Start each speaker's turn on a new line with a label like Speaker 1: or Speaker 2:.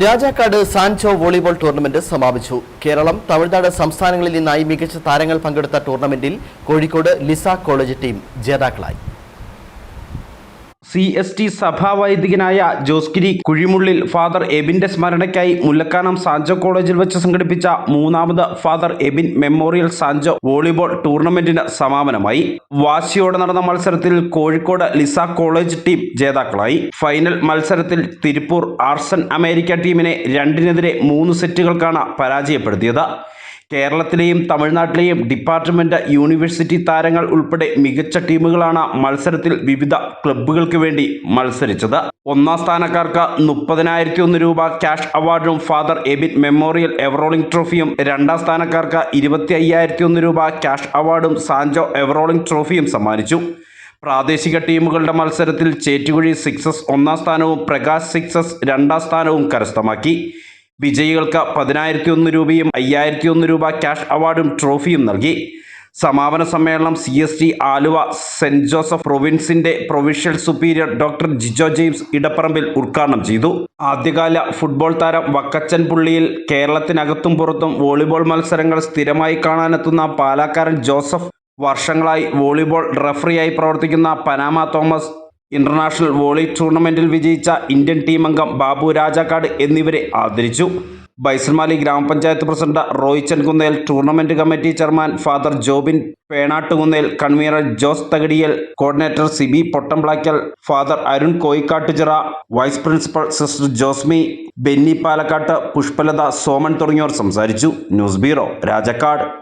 Speaker 1: Rajakkad Sancho volleyball tournament സമാപിച്ചു. കേരളം തമിഴ്നാട് സംസ്ഥാനങ്ങളിൽ നിന്നായി മികച്ച താരങ്ങൾ പങ്കെടുത്ത ടൂർണമെന്റിൽ കോഴിക്കോട് ലിസ കോളേജ് ടീം ജേതാക്കളായി.
Speaker 2: സി എസ് ടി സഭാവൈദികനായ ജോസ്കിരി കുഴിമുള്ളിൽ ഫാദർ എബിന്റെ സ്മരണയ്ക്കായി മുല്ലക്കാനം സാഞ്ചോ കോളേജിൽ വെച്ച് സംഘടിപ്പിച്ച മൂന്നാമത് father Ebin memorial Sanjo volleyball ടൂർണമെന്റിന് സമാപനമായി. വാശിയോടെ നടന്ന മത്സരത്തിൽ കോഴിക്കോട് ലിസ കോളേജ് ടീം ജേതാക്കളായി. ഫൈനൽ മത്സരത്തിൽ തിരുപ്പൂർ ആർസൺ അമേരിക്ക ടീമിനെ രണ്ടിനെതിരെ മൂന്ന് സെറ്റുകൾക്കാണ് പരാജയപ്പെടുത്തിയത്. കേരളത്തിലെയും തമിഴ്നാട്ടിലെയും ഡിപ്പാർട്ട്മെന്റ് യൂണിവേഴ്സിറ്റി താരങ്ങൾ ഉൾപ്പെടെ മികച്ച ടീമുകളാണ് മത്സരത്തിൽ വിവിധ ക്ലബ്ബുകൾക്ക് വേണ്ടി മത്സരിച്ചത്. ഒന്നാം സ്ഥാനക്കാർക്ക് മുപ്പതിനായിരത്തി ഒന്ന് രൂപ ക്യാഷ് അവാർഡും father Ebin memorial ever rolling ട്രോഫിയും രണ്ടാം സ്ഥാനക്കാർക്ക് ഇരുപത്തി അയ്യായിരത്തി ഒന്ന് രൂപ ക്യാഷ് അവാർഡും സാൻജോ എവറോളിംഗ് ട്രോഫിയും സമ്മാനിച്ചു. പ്രാദേശിക ടീമുകളുടെ മത്സരത്തിൽ ചേറ്റുകുഴി സിക്സസ് ഒന്നാം സ്ഥാനവും പ്രകാശ് സിക്സസ് രണ്ടാം സ്ഥാനവും കരസ്ഥമാക്കി. വിജയികൾക്ക് പതിനായിരത്തി ഒന്ന് രൂപയും അയ്യായിരത്തി ഒന്ന് രൂപ ക്യാഷ് അവാർഡും ട്രോഫിയും നൽകി. സമാപന സമ്മേളനം C S T Aluva saint Joseph പ്രൊവിൻസിന്റെ provincial superior doctor Jijo James Edapparambil ഉദ്ഘാടനം ചെയ്തു. ആദ്യകാല ഫുട്ബോൾ താരം വക്കച്ചൻ പുള്ളിയിൽ കേരളത്തിനകത്തും പുറത്തും വോളിബോൾ മത്സരങ്ങൾ സ്ഥിരമായി കാണാനെത്തുന്ന പാലാക്കാരൻ ജോസഫ് വർഷങ്ങളായി വോളിബോൾ റഫറിയായി പ്രവർത്തിക്കുന്ന പനാമ തോമസ് ഇന്റർനാഷണൽ വോളി ടൂർണമെന്റിൽ വിജയിച്ച ഇന്ത്യൻ ടീം അംഗം ബാബു രാജാക്കാട് എന്നിവരെ ആദരിച്ചു. ബൈസൽമാലി ഗ്രാമപഞ്ചായത്ത് president Roy Chenkunnel tournament committee chairman father Jobin Penattukunnel convener Jose Thakadiyel coordinator Sibi Pottamplakkal father Arun Koikkattuchira vice principal sister Josmi Benny Palakkatt Pushpalatha Soman തുടങ്ങിയവർ സംസാരിച്ചു. News bureau Rajakkad.